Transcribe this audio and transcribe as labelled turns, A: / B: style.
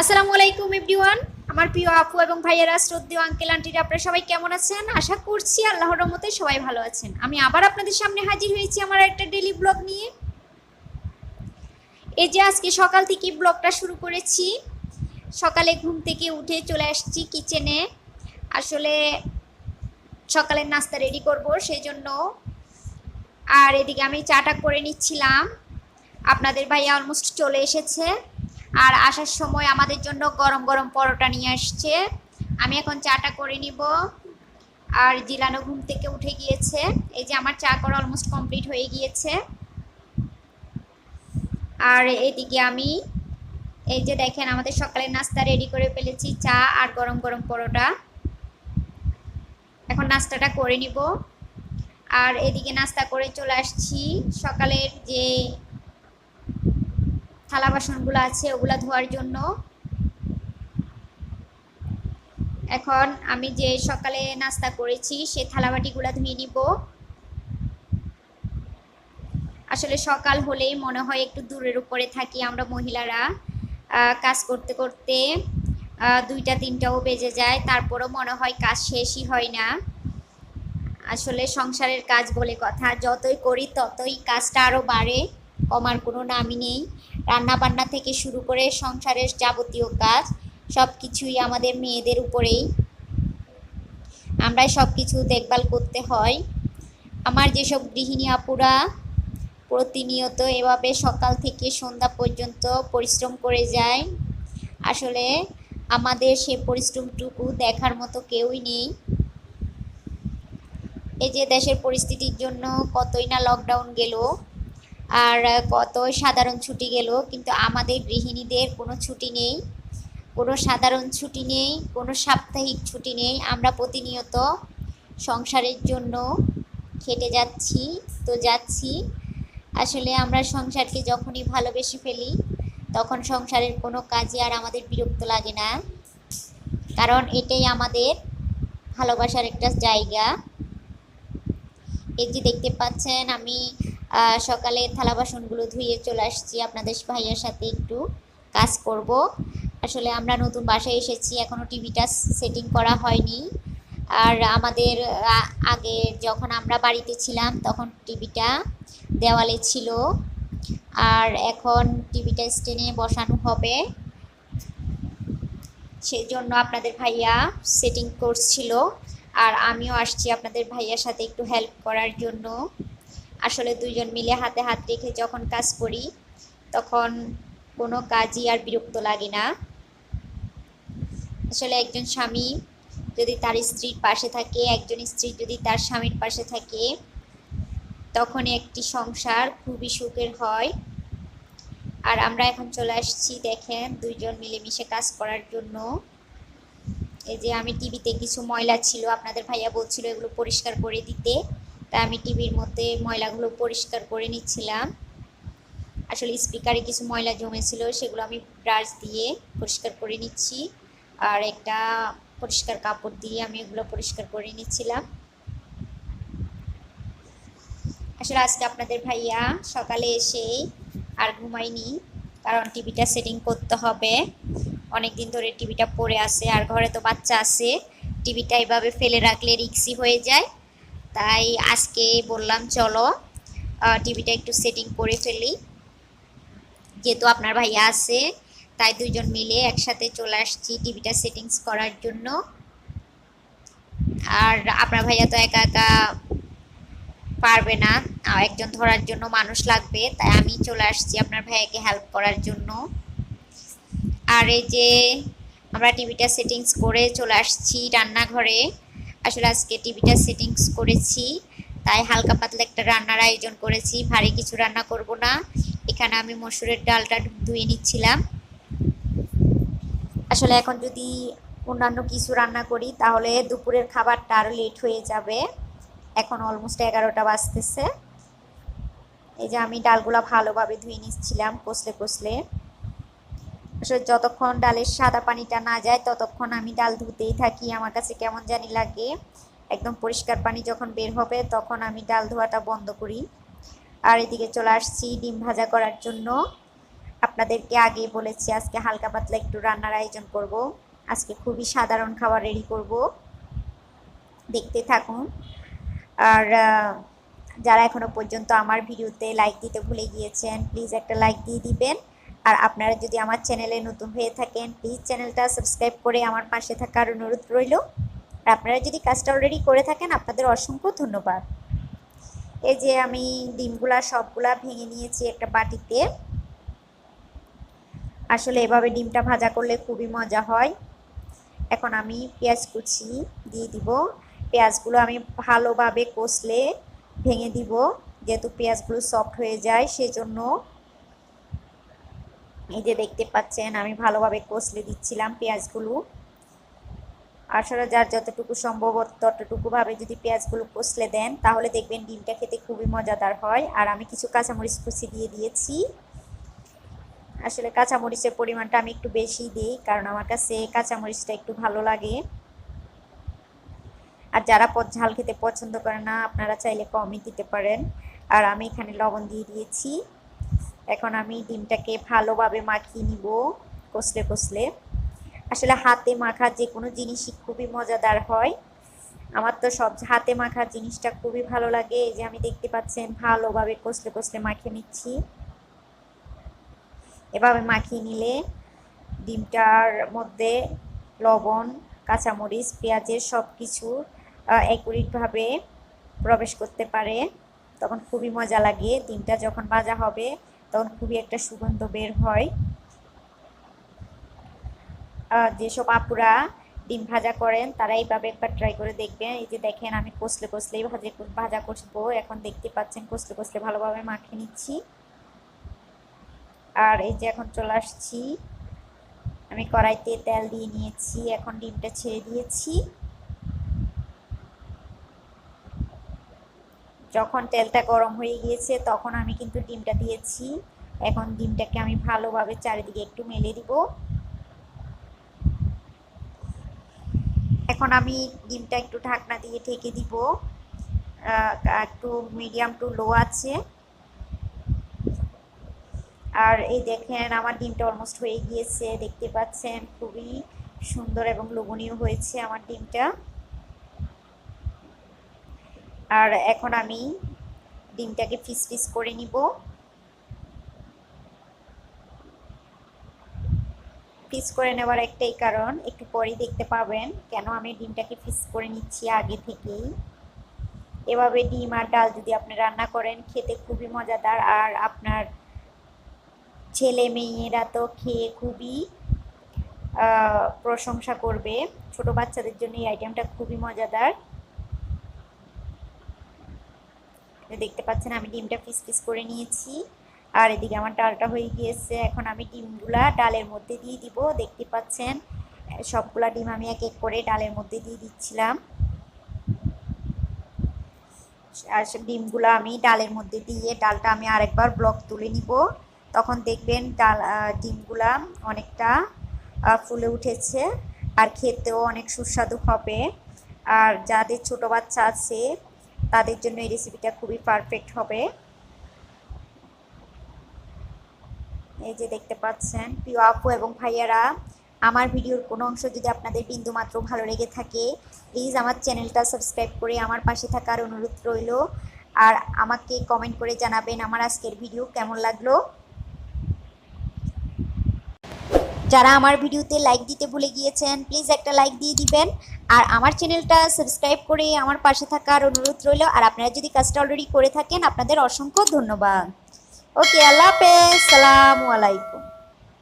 A: আসসালামু আলাইকুম এভরিওয়ান আমার প্রিয় আপু এবং ভাইয়েরা, শ্রদ্ধেয় আঙ্কেল আন্টিরা আপনারা সবাই কেমন আছেন? আশা করছি আল্লাহর রহমতে সবাই ভালো আছেন। আমি আবার আপনাদের সামনে হাজির হয়েছি আমার একটা ডেলি ব্লগ নিয়ে। এই যে আজকে সকাল থেকে ব্লগটা শুরু করেছি। সকালে ঘুম থেকে উঠে চলে আসছি কিচেনে আসলে সকালের নাস্তা রেডি করব, সেই জন্য। আর এদিকে আমি চাটা করে নিচ্ছিলাম। আপনাদের ভাইয়া অলমোস্ট চলে এসেছে। আর আসার সময় আমাদের জন্য গরম গরম পরোটা নিয়ে আসছে। আমি এখন চাটা করে নিব। আর জিলানো ঘুম থেকে উঠে গিয়েছে। এই যে আমার চা করা অলমোস্ট কমপ্লিট হয়ে গিয়েছে। আর এদিকে আমি, এই যে দেখেন আমাদের সকালের নাস্তা রেডি করে ফেলেছি, চা আর গরম গরম পরোটা। এখন নাস্তাটা করে নিব। আর এদিকে নাস্তা করে চলে আসছি। সকালের যে থালা বাসনগুলো আছে, ওগুলা ধোয়ার জন্য। এখন আমি যে সকালে নাস্তা করেছি, সে থালাবাটিগুলো ধুয়ে নিব। আসলে সকাল হলেই মনে হয় একটু দূরের উপরে থাকি আমরা মহিলারা। কাজ করতে করতে দুইটা তিনটাও বেজে যায়, তারপরও মনে হয় কাজ শেষই হয় না। আসলে সংসারের কাজ বলে কথা, যতই করি ততই কাজটা আরও বাড়ে। কমার কোনো নামই নেই। রান্না বান্না থেকে শুরু করে সংসারের যাবতীয় কাজ সব কিছুই আমাদের মেয়েদের উপরেই। আমরাই সব কিছু দেখভাল করতে হয়। আমার যেসব গৃহিণী আপুরা প্রতিনিয়ত এভাবে সকাল থেকে সন্ধ্যা পর্যন্ত পরিশ্রম করে যায়, আসলে আমাদের সে পরিশ্রমটুকু দেখার মতো কেউই নেই। এই যে দেশের পরিস্থিতির জন্য কতই না লকডাউন গেল আর কত সাধারণ ছুটি গেল, কিন্তু আমাদের গৃহিণীদের কোনো ছুটি নেই। কোনো সাধারণ ছুটি নেই, কোনো সাপ্তাহিক ছুটি নেই। আমরা প্রতিনিয়ত সংসারের জন্য খেটে যাচ্ছি, তো যাচ্ছি। আসলে আমরা সংসারকে যখনই ভালোবেসে ফেলি, তখন সংসারের কোনো কাজই আর আমাদের বিরক্ত লাগে না। কারণ এটাই আমাদের ভালোবাসার একটা জায়গা। এই যে দেখতে পাচ্ছেন, আমি সকালে থালা বাসনগুলো ধুয়ে চলে আসছি। আপনাদের ভাইয়ার সাথে একটু কাজ করব। আসলে আমরা নতুন বাসায় এসেছি এখনও টিভিটা সেটিং করা হয়নি। আর আমাদের আগে যখন আমরা বাড়িতে ছিলাম, তখন টিভিটা দেওয়ালে ছিল। আর এখন টিভিটা স্টেনে বসানো হবে। সেই জন্য আপনাদের ভাইয়া সেটিং করছিল। আর আমিও আসছি আপনাদের ভাইয়ার সাথে একটু হেল্প করার জন্য। আসলে দুইজন মিলে হাতে হাত রেখে যখন কাজ করি, তখন কোনো কাজই আর বিরক্ত লাগে না। আসলে একজন স্বামী যদি তার স্ত্রীর পাশে থাকে, একজন স্ত্রী যদি তার স্বামীর পাশে থাকে তখন একটি সংসার খুবই সুখের হয়। আর আমরা এখন চলে আসছি, দেখেন, দুইজন মিলেমিশে কাজ করার জন্য। এই যে আমি টিভিতে কিছু ময়লা ছিল, আপনাদের ভাইয়া বলছিল এগুলো পরিষ্কার করে দিতে। তাই আমি টিভির মধ্যে ময়লাগুলো পরিষ্কার করে নিচ্ছিলাম। আসলে স্পিকারে কিছু ময়লা জমেছিল, সেগুলো আমি ব্রাশ দিয়ে পরিষ্কার করে নিচ্ছি। আর একটা পরিষ্কার কাপড় দিয়ে আমি এগুলো পরিষ্কার করে নিচ্ছিলাম। আসলে আজকে আপনাদের ভাইয়া সকালে এসেই আর ঘুমাইনি কারণ টিভিটা সেটিং করতে হবে। অনেক দিন ধরে টিভিটা পড়ে আছে, আর ঘরে তো বাচ্চা আছে, টিভিটা এভাবে ফেলে রাখলে রিক্সি হয়ে যায়। তাই আজকে বললাম, চলো টিভিটা একটু সেটিং করে ফেলি। যেহেতু আপনার ভাইয়া আছে, তাই দুজন মিলে একসাথে চলে আসছি টিভিটা সেটিংস করার জন্য। আর আপনার ভাইয়া তো একা একা পারবে না একজন ধরার জন্য মানুষ লাগবে, তাই আমি চলে আসছি আপনার ভাইয়াকে হেল্প করার জন্য। আর এই যে আমরা টিভিটা সেটিংস করে চলে আসছি রান্নাঘরে। আসলে আজকে টিভিটা সেটিংস করেছি, তাই হালকা পাতলা একটা রান্নার আয়োজন করেছি, ভারী কিছু রান্না করব না। এখানে আমি মসুরের ডালটা ধুয়ে নিচ্ছিলাম। আসলে এখন যদি অন্যান্য কিছু রান্না করি, তাহলে দুপুরের খাবারটা আরও লেট হয়ে যাবে। এখন অলমোস্ট এগারোটা বাজতেছে। এই যে আমি ডালগুলো ভালোভাবে ধুয়ে নিচ্ছিলাম, কষলে কষলে। আসলে যতক্ষণ ডালের সাদা পানিটা না যায়, ততক্ষণ আমি ডাল ধুতেই থাকি। আমার কাছে কেমন জানি লাগে, একদম পরিষ্কার পানি যখন বের হবে, তখন আমি ডাল ধোয়াটা বন্ধ করি। আর এদিকে চলে আসছি ডিম ভাজা করার জন্য। আপনাদেরকে আগেই বলেছি, আজকে হালকা পাতলা একটু রান্নার আয়োজন করব। আজকে খুবই সাধারণ খাবার রেডি করব। দেখতে থাকুন। আর যারা এখনও পর্যন্ত আমার ভিডিওতে লাইক দিতে ভুলে গিয়েছেন প্লিজ একটা লাইক দিয়ে দিবেন। আর আপনারা যদি আমার চ্যানেলে নতুন হয়ে থাকেন প্লিজ চ্যানেলটা সাবস্ক্রাইব করে আমার পাশে থাকার অনুরোধ রইল। আর আপনারা যদি কাজটা অলরেডি করে থাকেন, আপনাদের অসংখ্য ধন্যবাদ। এই যে আমি ডিমগুলা সবগুলা ভেঙে নিয়েছি একটা বাটিতে। আসলে এভাবে ডিমটা ভাজা করলে খুবই মজা হয়। এখন আমি পেঁয়াজ কুচি দিয়ে দিব। পেঁয়াজগুলো আমি ভালোভাবে কষলে ভেঙে দিব, যেহেতু পেঁয়াজগুলো সফট হয়ে যায়, সেজন্য এই যে দেখতে পাচ্ছেন, আমি ভালোভাবে কষলে দিচ্ছিলাম পেঁয়াজগুলো। আসলে যার যতটুকু সম্ভব ততটুকুভাবে যদি পেঁয়াজগুলো কষলে দেন, তাহলে দেখবেন ডিমটা খেতে খুবই মজাদার হয়। আর আমি কিছু কাঁচামরিচ কুচি দিয়ে দিয়েছি। আসলে কাঁচামরিচের পরিমাণটা আমি একটু বেশি দিই, কারণ আমার কাছে কাঁচামরিচটা একটু ভালো লাগে। আর যারা পদ, ঝাল খেতে পছন্দ করে না, আপনারা চাইলে কমই দিতে পারেন। আর আমি এখানে লবণ দিয়ে দিয়েছি। এখন আমি ডিমটাকে ভালোভাবে মাখিয়ে নিব, কষলে কষলে। আসলে হাতে মাখা যে কোনো জিনিসই খুবই মজাদার হয়। আমার তো সব হাতে মাখা জিনিসটা খুবই ভালো লাগে। এই যে আমি দেখতে পাচ্ছেন, ভালোভাবে কষলে কষলে মাখিয়ে নিচ্ছি। এভাবে মাখিয়ে নিলে ডিমটার মধ্যে লবণ, কাঁচামরিচ, পেঁয়াজের সব কিছু একুরিটভাবে প্রবেশ করতে পারে। তখন খুবই মজা লাগে। ডিমটা যখন ভাজা হবে তখন খুবই একটা সুগন্ধ বের হয়। যেসব আপুরা ডিম ভাজা করেন, তারা এইভাবে একবার ট্রাই করে দেখবেন। এই যে দেখেন, আমি কষলে কষলেই ভাজে, ভাজা করব এখন দেখতে পাচ্ছেন, কষলে কষলে ভালোভাবে মাখিয়ে নিচ্ছি। আর এই যে এখন চলে আসছি। আমি কড়াইতে তেল দিয়ে নিয়েছি, এখন ডিমটা ছেড়ে দিয়েছি। যখন তেলটা গরম হয়ে গিয়েছে, তখন আমি কিন্তু ডিমটা দিয়েছি। এখন ডিমটাকে আমি ভালোভাবে চারিদিকে একটু মেলে দিব। এখন আমি ডিমটা একটু ঢাকনা দিয়ে ঢেকে দিব। একটু মিডিয়াম টু লো আছে। আর এই দেখেন, আমার ডিমটা অলমোস্ট হয়ে গিয়েছে। দেখতে পাচ্ছেন, খুবই সুন্দর এবং লোভনীয় হয়েছে আমার ডিমটা। আর এখন আমি ডিমটাকে ফিস ফিস করে নিব। ফিস করে নেওয়ার একটাই কারণ, একটু পরেই দেখতে পাবেন কেন আমি ডিমটাকে ফিস করে নিচ্ছি আগে থেকেই। এভাবে ডিম আর ডাল যদি আপনি রান্না করেন, খেতে খুবই মজাদার আর আপনার ছেলে মেয়েরা তো খেয়ে খুবই প্রশংসা করবে। ছোট বাচ্চাদের জন্য এই আইটেমটা খুবই মজাদার। দেখতে পাচ্ছেন, আমি ডিমটা পিস পিস করে নিয়েছি। আর এদিকে আমার ডালটা হয়ে গিয়েছে, এখন আমি ডিমগুলা ডালের মধ্যে দিয়ে দিব। দেখতে পাচ্ছেন, সবগুলা ডিম আমি এক এক করে ডালের মধ্যে দিয়ে দিচ্ছিলাম। আর ডিমগুলো আমি ডালের মধ্যে দিয়ে, ডালটা আমি আরেকবার ব্লক তুলে নিব। তখন দেখবেন ডাল ডিমগুলা অনেকটা ফুলে উঠেছে। আর খেতেও অনেক সুস্বাদু হবে। আর যাদের ছোট বাচ্চা আছে তাদের জন্য এই রেসিপিটা খুবই পারফেক্ট হবে। এই যে দেখতে পাচ্ছেন, প্রিয় আপু এবং ভাইয়ারা, আমার ভিডিওর কোনো অংশ যদি আপনাদের বিন্দুমাত্র ভালো লেগে থাকে প্লিজ আমার চ্যানেলটা সাবস্ক্রাইব করে আমার পাশে থাকার অনুরোধ রইল। আর আমাকে কমেন্ট করে জানাবেন আমার আজকের ভিডিও কেমন লাগল। যারা আমার ভিডিওতে লাইক দিতে ভুলে গিয়েছেন প্লিজ একটা লাইক দিয়ে দিবেন। আর আমার চ্যানেলটা সাবস্ক্রাইব করে আমার পাশে থাকার অনুরোধ রইল। আর আপনারা যদি কাজটা অলরেডি করে থাকেন, আপনাদের অসংখ্য ধন্যবাদ। ওকে আল্লাহ হাফেজ। সালামু আলাইকুম।